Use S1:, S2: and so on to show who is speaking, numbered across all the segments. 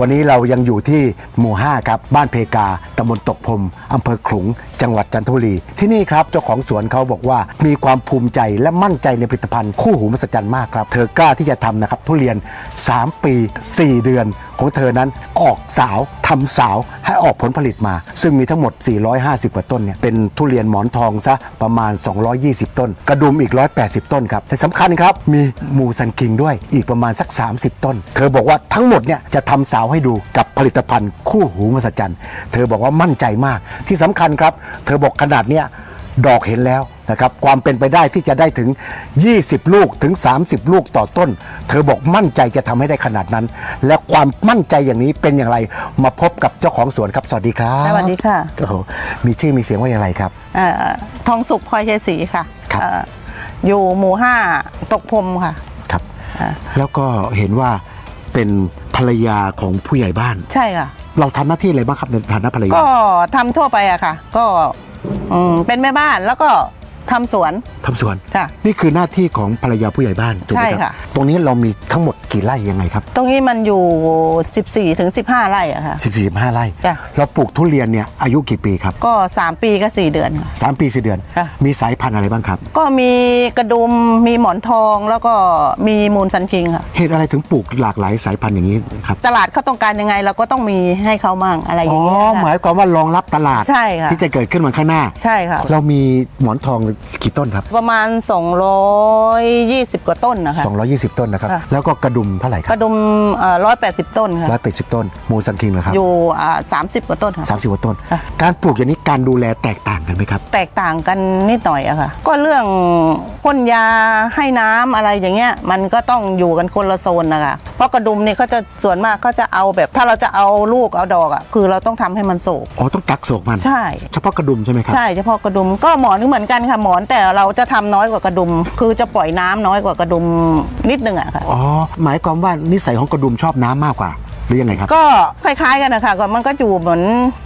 S1: วันนี้เรายังอยู่ที่หมู่ 5 ครับ บ้านเพกาตำบลตกพรมอำเภอขลุง จังหวัดจันทบุรี ที่นี่ครับ เจ้าของสวนเขาบอกว่ามีความภูมิใจและมั่นใจในผลิตภัณฑ์คู่หูมหัศจรรย์มากครับ เธอกล้าที่จะทำนะครับ ทุเรียน 3 ปี 4 เดือนของเธอนั้นออกสาวทำสาวให้ออกผลผลิตมา ซึ่งมีทั้งหมด 450 กว่าต้นเนี่ยเป็นทุเรียนหมอนทองซะประมาณ 220 ต้น กระดุมอีก 180 ต้นครับและสำคัญครับมีมูซันคิงด้วยอีกประมาณสัก 30 ต้น เธอบอกว่าทั้งหมดเนี่ยจะทำสาวให้ดูกับผลิตภัณฑ์คู่หูมหัศจรรย์ เธอบอกว่ามั่นใจมากที่สำคัญครับ เธอบอกขนาดเนี้ย ดอกเห็นแล้วนะครับความเป็นไปได้ที่จะได้ถึง 20 ลูกถึง 30 ลูกต่อต้น เธอบอกมั่นใจจะทำให้ได้ขนาดนั้น และความมั่นใจอย่างนี้เป็นอย่างไรมาพบกับเจ้าของสวนครับ สวัสดีครับ
S2: สวัสดีค่ะ
S1: โอ้โหมีชื่อมีเสียงว่าอย่างไรครับ
S2: เอ่อทองสุกพลอยชัยศรีค่ะ
S1: ครับ
S2: เอ่ออยู่หมู่ห้าตกพรมค่ะ
S1: ครับ
S2: อ่า
S1: แล้วก็เห็นว่าเป็นภรรยาของผู้ใหญ่บ้าน
S2: ใช่ค่ะ
S1: เราทำหน้าที่อะไรบ้างครับในฐานะภรรยา
S2: ก็ทำทั่วไปอะค่ะ ก็ อืมเป็นแม่บ้านแล้วก็ ทำสวน
S1: ทำสวน
S2: จ้ะ
S1: นี่คือหน้าที่ของภรรยาผู้ใหญ่บ้านถูกไหม
S2: ใช่
S1: ครับ
S2: ค่ะ
S1: ตรงนี้เรามีทั้งหมดกี่ไร่ยังไงครับ
S2: ตรงนี้มันอยู่ 14ถึง15 ไร่อะค่ะ
S1: 14 15ไร่
S2: จ้ะ
S1: เราปลูกทุเรียนเนี่ยอายุกี่ปีครับ
S2: ก็ 3 ปีก็4เดือนค่ะ
S1: สามปีสี่เดือน
S2: ค่ะ
S1: มีสายพันธุ์อะไรบ้างครับ
S2: ก็มีกระดุมมีหมอนทองแล้วก็มีมูลซันคิงค่ะ
S1: เหตุอะไรถึงปลูกหลากหลายสายพันธุ์อย่างนี้ครับ
S2: ตลาดเขาต้องการยังไงเราก็ต้องมีให้เขามั่งอะไรอ
S1: อ๋
S2: ย่า
S1: อ
S2: งเงี้ยค่ะ
S1: หมายความว่ารองรับตลาด
S2: ใช่ค่ะ
S1: ที่จะเกิดขึ้นวันข้างหน้า
S2: ใช่ค่ะ
S1: เรามีหมอนทองกี่ต้นครับ
S2: ประมาณ 220 กว่าต้นนะคะ
S1: 220 ต้นนะครับ
S2: ค่ะ
S1: แล้วก็กระดุมเท่าไหร่ค
S2: ก
S1: รับ
S2: ระดุมร้อยแปดสิบต้นค่ะ
S1: ร้อยแปดสิบต้นมูซันคิงนะครับ
S2: อยู่สามสิบกว่าต้นค่ะ
S1: สามสิบกว่าต้น
S2: ค่ะ
S1: การปลูกอย่างนี้การดูแลแตกต่างกันไหมครับ
S2: แตกต่างกันนิดหน่อยอะค่ะ ก็เรื่องพ่นยาให้น้ำอะไรอย่างเงี้ย มันก็ต้องอยู่กันคนละโซนนะคะเพราะกระดุมเนี่ยเขาจะส่วนมากเขาจะเอาแบบ ถ้าเราจะเอาลูกเอาดอกอะคือเราต้องทำให้มันโศก
S1: อ๋อต้องกักโศกมัน
S2: ใช่
S1: เฉพาะกระดุมใช่ไหมครับ
S2: ใช่เฉพาะกระดุมก็หมอนก็เหมือนกันค่ะหมอนแต่เราจะทำน้อยกว่ากระดุม คือจะปล่อยน้ำน้อยกว่ากระดุมนิดนึงอะค่ะ
S1: อ๋อ หมายความว่านิสัยของกระดุมชอบน้ำมากกว่า หรือยังไงครับ
S2: ก็คล้ายๆกันนะคะก็มันก็อยู่เหมือน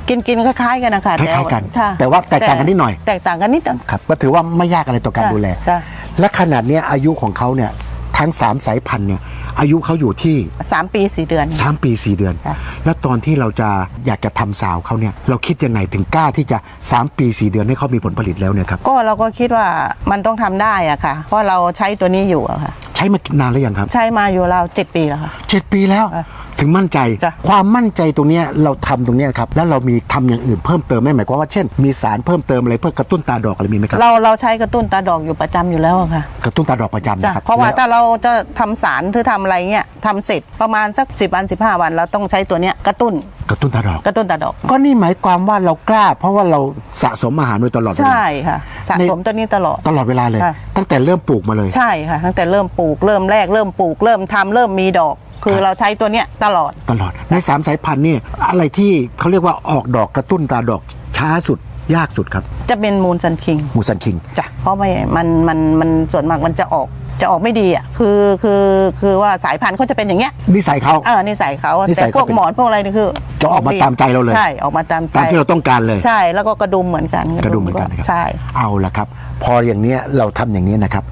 S2: กินกินๆคล้ายๆกันนะคะ
S1: คล้ายๆกัน
S2: ค่ะ
S1: แต่ว่าแตกต่างกันนิดหน่อย
S2: แตกต่างกันนิดหน่อย
S1: ครับก็ถือว่าไม่ยากอะไรต่อการ
S2: ค่ะ
S1: ดูแล
S2: ค่ะ
S1: และขนาดเนี้ยอายุของเขาเนี่ยทั้ง 3 สายพันธุ์เนี่ย อายุเขาอยู่ที่
S2: สามปีสี่เดือน
S1: 3 ปี 4 เดือน
S2: ค่ะ
S1: แล้วตอนที่เราจะอยากจะทำสาวเขาเนี่ยเราคิดยังไงถึงกล้าที่จะ 3 ปี 4 เดือนให้เขามีผลผลิตแล้วเนี่ยครับ
S2: ก็เราก็คิดว่ามันต้องทำได้อะค่ะ เพราะเราใช้ตัวนี้อยู่อะค่ะ
S1: ใช้มานานแล้วยังครับ
S2: ใช้มาอยู่เราวเจ็ดปีแล้วค่ะ
S1: เจ็ดปีแล้ว
S2: ค่ะ
S1: ถึงมั่นใจ
S2: จ้ะ
S1: ความมั่นใจตรงเนี้ยเราทำตรงเนี้ยครับ แล้วเรามีทำอย่างอื่นเพิ่มเติมไหมหมายความว่าเช่น มีสารเพิ่มเติมอะไรเพื่อกระตุ้นตาดอกอะไรมีไหมครับ
S2: เราเราใช้กระตุ้นตาดอกอยู่ประจำอยู่แล้วอะค่ะ
S1: กระตุ้นตาดอกประจำ
S2: จ้ะ
S1: นะครับ
S2: เพราะว่า
S1: แล้ว
S2: ถ้าเราจะทำสารหรือทำอะไรเงี้ยทำเสร็จประมาณสักสิบวันสิบห้าวันเราต้องใช้ตัวเนี้ยกระตุ้น
S1: กระตุ้นตาดอก
S2: กระตุ้นตาดอก
S1: ก็นี่หมายความว่าเรากล้า เพราะว่าเราสะสมอาหารโดยตลอดเวลา
S2: ใช่ค่ะสะสมตัวนี้ตลอด
S1: ตลอดเวลาเลย
S2: ค่ะ
S1: ตั้งแต่เริ่มปลูกมาเลย
S2: ใช่ค่ะ ตั้งแต่เริ่มปลูกเริ่มแรกเริ่มปลูกเริ่มทำเริ่มมีดอก คือ
S1: ครับ
S2: เราใช้ตัวเนี้ยตลอด
S1: ตลอด ในสามสายพันธุ์นี่อะไรที่เขาเรียกว่าออกดอกกระตุ้นตาดอกช้าสุดยากสุดครับ
S2: จะเป็นมูลซันคิง
S1: มูซันคิง
S2: จ้ะเพราะไม่มันมันมันส่วนมากมันจะออกจะออกไม่ดีอะคือคือคือว่าสายพันธุ์เขาจะเป็นอย่างเงี้ย
S1: นิสัยเขา
S2: เออนิสัยเขา
S1: นิสั
S2: แต่
S1: ย
S2: พวก
S1: เขาเป็น
S2: หมอนพวกอะไรนี่คือ
S1: จะออกมาตามใจเราเลย
S2: ใช่ออกมาตามใจ
S1: ตามที่เราต้องการเลย
S2: ใช่แล้วก็กระดุมเหมือนกัน
S1: กระดุมเหมือนกันนะครับ
S2: ใช่
S1: เอาละครับ พออย่างเนี้ยเราทำอย่างนี้นะครับ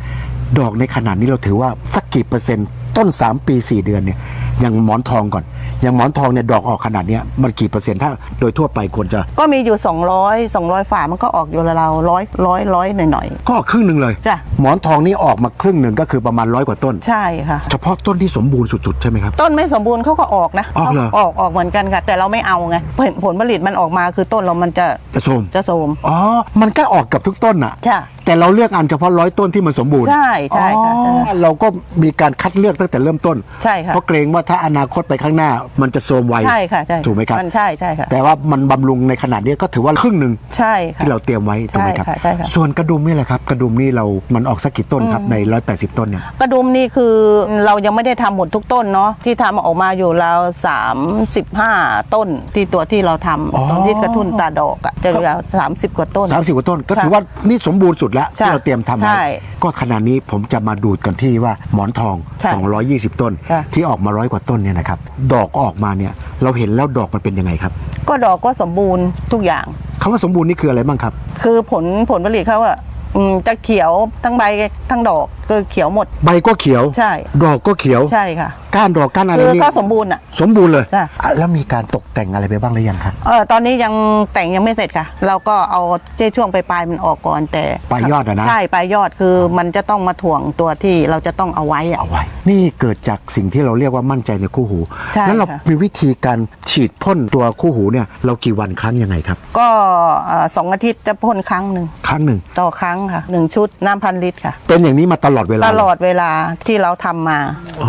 S1: ดอกในขนาดนี้เราถือว่าสักกี่เปอร์เซ็นต์ ต้น 3 ปี 4 เดือนเนี่ยอย่างหมอนทองก่อน อย่างหมอนทองเนี่ยดอกออกขนาดเนี้ยมันกี่เปอร์เซ็นต์ถ้าโดยทั่วไปควรจะ
S2: ก็มีอยู่ 200 200 ฝามันก็ออกอยู่ราวๆร้อยร้อยร้อยหน่อย
S1: ก็ออกครึ่งหนึ่งเลย
S2: จ้ะ
S1: หมอนทองนี่ออกมาครึ่งหนึ่งก็คือประมาณร้อยกว่าต้น
S2: ๆใช่ค่ะ
S1: เฉพาะต้นที่สมบูรณ์สุดๆใช่ไหมครับ
S2: ต้นไม่สมบูรณ์เขาก็ออกนะ
S1: ออกเหรอ
S2: ออกออกเหมือนกันค่ะ แต่เราไม่เอาไงผลผลผลิตมันออกมาคือต้นเรามันจะ
S1: จะโทรม
S2: จะโทรม
S1: อ๋อ มันก็ออกกับทุกต้นน่ะ
S2: ใช่
S1: แต่เราเลือกอันเฉพาะร้อยต้นที่มันสมบูรณ์
S2: ใช่ใช่ค่ะ
S1: อ๋อเราก็มีการคัดเลือกตั้งแต่เริ่มต้น
S2: ใช่ค่ะ
S1: เพราะเกรงว่าถ้าอนาคตไปข้างหน้ามันจะโทรมไว
S2: ใช่ค่ะใช่
S1: ถูกไหมครับ
S2: มันใช่ใช่ค่ะ
S1: แต่ว่ามันบำรุงในขนาดนี้ก็ถือว่าครึ่งหนึ่ง
S2: ใช่ค่ะ
S1: ที่เราเตรียมไว้ถูกไหมครับ
S2: ใช่ค่ะใช่ค่ะ
S1: ส่วนกระดุมนี่แหละครับ กระดุมนี่เรามันออกสักกี่ต้นครับใน 180 ต้นเนี่ย
S2: กระดุมนี่คือเรายังไม่ได้ทำหมดทุกต้นเนาะที่ทำออกมาอยู่ราวสามสิบห้าต้นที่ตัวที่เราทำ
S1: อ๋อ
S2: ตอนที่กระทุนตาดอกอะจะราวสามสิบกว่าต้น
S1: 30กว่าต้น ก็
S2: ค่ะ
S1: ถือว่านี่สมบูรณ์สุดแล้ว
S2: ใช่
S1: ที่เราเตรียมทำไว้
S2: ใช่
S1: ก็ขนาดนี้ผมจะมาดูดกันที่ว่าหมอนทอง
S2: ค่ะ
S1: 220 ต้น
S2: ค่ะ
S1: ที่ออกมาร้อยกว่าต้นเนี่ยนะครับดอกออกมาเนี่ยเราเห็นแล้วดอกมันเป็นยังไงครับ
S2: ก็ดอกก็สมบูรณ์ทุกอย่าง
S1: คำว่าสมบูรณ์นี่คืออะไรบ้างครับ
S2: คือผลผลผลิตเขาอะ อืมจะเขียวทั้งใบทั้งดอก ก็เขียวหมด
S1: ใบก็เขียว
S2: ใช่
S1: ดอกก็เขียว
S2: ใช่ค่ะ
S1: ก้านดอกก้านอะไร
S2: คือ
S1: นี่
S2: ก็สมบูรณ์อะ
S1: สมบูรณ์เลย
S2: จ้ะ
S1: อะแล้วมีการตกแต่งอะไรไปบ้างหรือยังครับ
S2: เออตอนนี้ยังแต่งยังไม่เสร็จค่ะ เราก็เอาเจ้ช่วงปลายๆมันออกก่อนแต่
S1: ปลายยอดอะนะ
S2: ใช่ปลายยอดคือมันจะต้องมาถ่วงตัวที่เราจะต้องเอาไว้อะ
S1: เอาไว้ นี่เกิดจากสิ่งที่เราเรียกว่ามั่นใจในคู่หู
S2: ใช่
S1: แล้วเรา
S2: ค่ะ
S1: มีวิธีการฉีดพ่นตัวคู่หูเนี่ยเรากี่วันครั้งยังไงครับ
S2: ก็เอ่อสองอาทิตย์จะพ่นครั้งหนึ่ง
S1: ครั้งหนึ่ง
S2: ต่อครั้งค่ะหนึ่งชุดน้ำพันลิตรค่ะ
S1: เป็นอย่างนี้มาตลอดเวลา
S2: ตลอดเวลาที่เราทำมา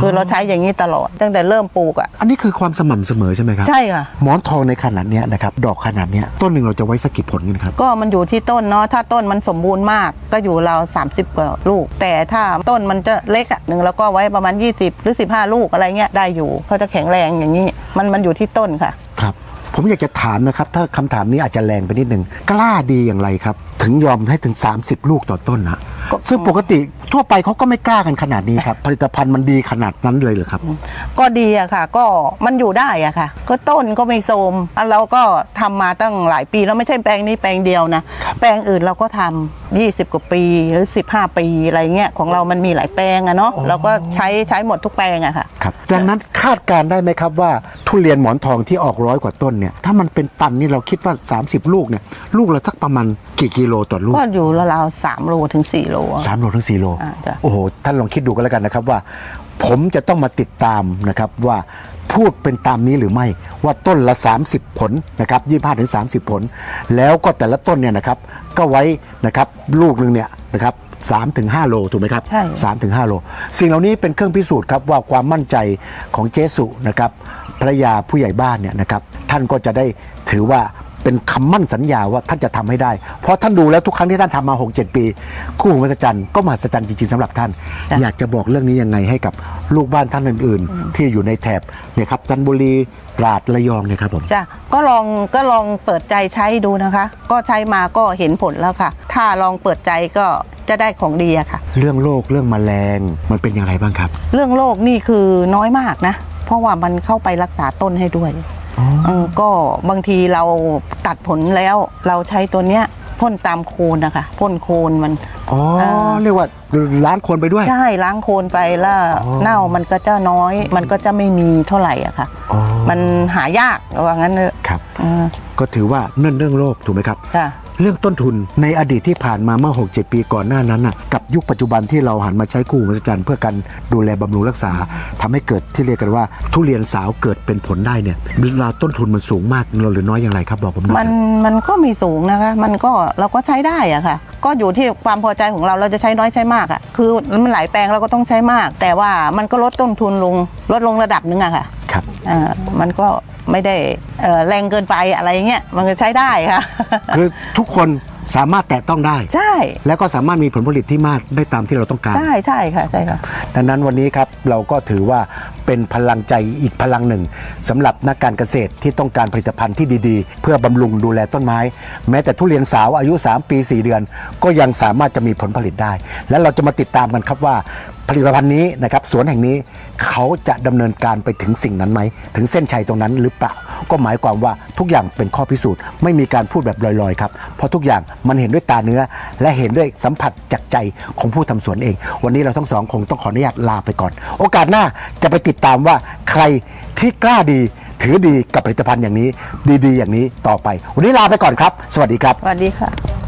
S2: คือเราใช้อย่างนี้ตลอด ตั้งแต่เริ่มปลูกอะ
S1: อันนี้คือความสม่ำเสมอใช่ไหมครับ
S2: ใช่ค่ะ
S1: หมอนทองในขนาดเนี้ยนะครับดอกขนาดเนี้ยต้นหนึ่งเราจะไว้สักกี่ผลกันครับ
S2: ก็มันอยู่ที่ต้นเนาะถ้าต้นมันสมบูรณ์มากก็อยู่เราว30กว่าลูก แต่ถ้าต้นมันจะเล็กอะหนึ่งเราก็ไว้ประมาณ 20 หรือ 15 ลูกอะไรเงี้ยได้อยู่เขาจะแข็งแรงอย่างนี้มันมันอยู่ที่ต้นค่ะ
S1: ครับผมอยากจะถามนะครับ ถ้าคำถามนี้อาจจะแรงไปนิดนึงกล้าดีอย่างไรครับ ถึงยอมให้ถึง 30 ลูกต่อต้นนะ
S2: ก็
S1: ซึ่งปกติทั่วไปเขาก็ไม่กล้ากันขนาดนี้ครับ ผลิตภัณฑ์มันดีขนาดนั้นเลยเหรอครับ
S2: ก็ดีอะค่ะ ก็มันอยู่ได้อะค่ะ ก็ต้นก็ไม่โทรมอะเราก็ทำมาตั้งหลายปีแล้วไม่ใช่แปลงนี้แปลงเดียวนะ แปลงอื่นเราก็ทำ20 กว่าปีหรือ 15 ปีอะไรเงี้ยของเรามันมีหลายแปลงอะเนาะเราก็ใช้ใช้หมดทุกแปลงอะค่ะ
S1: ครับดังนั้นคาดการณ์ได้ไหมครับว่า ทุเรียนหมอนทองที่ออกร้อยกว่าต้นเนี่ยถ้ามันเป็นตันนี่เราคิดว่า 30 ลูกเนี่ยลูกละสักประมาณกี่กิโลต่อลูก
S2: ก็อยู่ราวๆสามโลถึง4โลอะ
S1: สามโลถึงสี่โล
S2: อ่าจ้ะ
S1: โอ้โหท่านลองคิดดูกันแล้วกันนะครับว่า ผมจะต้องมาติดตามนะครับว่าพูดเป็นตามนี้หรือไม่ว่าต้นละ 30 ผลนะครับยี่ห้าถึงสาผล แล้วก็แต่ละต้นเนี่ยนะครับก็ไว้นะครับลูกหนึ่งเนี่ยนะครับสามถึงห้าโลถูกไหมครับ
S2: ใช่
S1: สามถึงห้าโล สิ่งเหล่านี้เป็นเครื่องพิสูจน์ครับว่าความมั่นใจของเจสุนะครับภรรยาผู้ใหญ่บ้านเนี่ยนะครับท่านก็จะได้ถือว่า เป็นคำมั่นสัญญาว่าท่านจะทำให้ได้ เพราะท่านดูแล้วทุกครั้งที่ท่านทำมา 6-7 ปี คู่หูมหัศจรรย์ก็มหัศจรรย์จริงๆสำหรับท่าน
S2: จ้ะ
S1: อยากจะบอกเรื่องนี้ยังไงให้กับลูกบ้านท่านอื่น ๆ ที่อยู่ในแถบเนี่ยครับจันทบุรีตราดระยองเนี่ยครับผม
S2: จ้ะก็ลองก็ลองเปิดใจใช้ดูนะคะ ก็ใช้มาก็เห็นผลแล้วค่ะ ถ้าลองเปิดใจก็จะได้ของดีอะค่ะ
S1: เรื่องโรคเรื่องแมลงมันเป็นอย่างไรบ้างครับ
S2: เรื่องโรคนี่คือน้อยมากนะ เพราะว่ามันเข้าไปรักษาต้นให้ด้วยเออก็บางทีเราตัดผลแล้วเราใช้ตัวเนี้ยพ่นตามโคนนะคะพ่นโคนมัน
S1: อ๋อ
S2: เออ
S1: เรียกว่าล้างคนไปด้วย
S2: ใช่ล้างโคนไปแล้ว
S1: อ๋อ
S2: เน่ามันก็จะน้อย มันก็จะไม่มีเท่าไหร่อะค่ะ
S1: อ๋อ
S2: มันหายากว่างั้นเถอะ
S1: ครับ
S2: เออ
S1: ก็ถือว่าเนื่องเรื่องโรคถูกไหมครับ
S2: จ้ะ
S1: เรื่องต้นทุนในอดีตที่ผ่านมาเมื่อ 6-7 ปีก่อนหน้านั้นน่ะกับยุคปัจจุบันที่เราหันมาใช้คู่หูมหัศจรรย์เพื่อการดูแลบำรุงรักษาทำให้เกิดที่เรียกกันว่า ทุเรียนสาวเกิดเป็นผลได้เนี่ยเวลาต้นทุนมันสูงมากหรือน้อยอย่างไรครับบอกผมหน่อย
S2: มันมันก็มีสูงนะคะ มันก็เราก็ใช้ได้อะค่ะ ก็อยู่ที่ความพอใจของเราเราจะใช้น้อยใช้มากอะคือมันหลายแปลงเราก็ต้องใช้มาก แต่ว่ามันก็ลดต้นทุนลงลดลงระดับหนึงอะค่ะ
S1: ครับ
S2: อ่ามันก็ ไม่ได้แรงเกินไปอะไรเงี้ยมันก็ใช้ได้ค่ะ
S1: คือทุกคน สามารถแตะต้องได้
S2: ใช่
S1: แล้วก็สามารถมีผลผลิตที่มากได้ตามที่เราต้องการ
S2: ใช่ใช่ค่ะใช่ค่ะ
S1: ดังนั้นวันนี้ครับเราก็ถือว่าเป็นพลังใจอีกพลังหนึ่งสำหรับนักการเกษตรที่ต้องการผลิตภัณฑ์ที่ดีๆ เพื่อบำรุงดูแลต้นไม้ แม้แต่ทุเรียนสาวอายุ 3 ปี 4 เดือน ก็ยังสามารถจะมีผลผลิตได้ และเราจะมาติดตามกันครับว่า ผลิตภัณฑ์นี้นะครับสวนแห่งนี้เขาจะดำเนินการไปถึงสิ่งนั้นไหม ถึงเส้นชัยตรงนั้นหรือเปล่า ก็หมายความว่าทุกอย่างเป็นข้อพิสูจน์ไม่มีการพูดแบบลอยๆครับเพราะทุกอย่างมันเห็นด้วยตาเนื้อ และเห็นด้วยสัมผัสจากใจของผู้ทำสวนเอง วันนี้เราทั้งสองคงต้องขออนุญาตลาไปก่อน โอกาสหน้าจะไปติดตามว่าใครที่กล้าดีถือดีกับผลิตภัณฑ์อย่างนี้ ดีๆ อย่างนี้ต่อไป วันนี้ลาไปก่อนครับ สวัสดีครับ
S2: สวัสดีค่ะ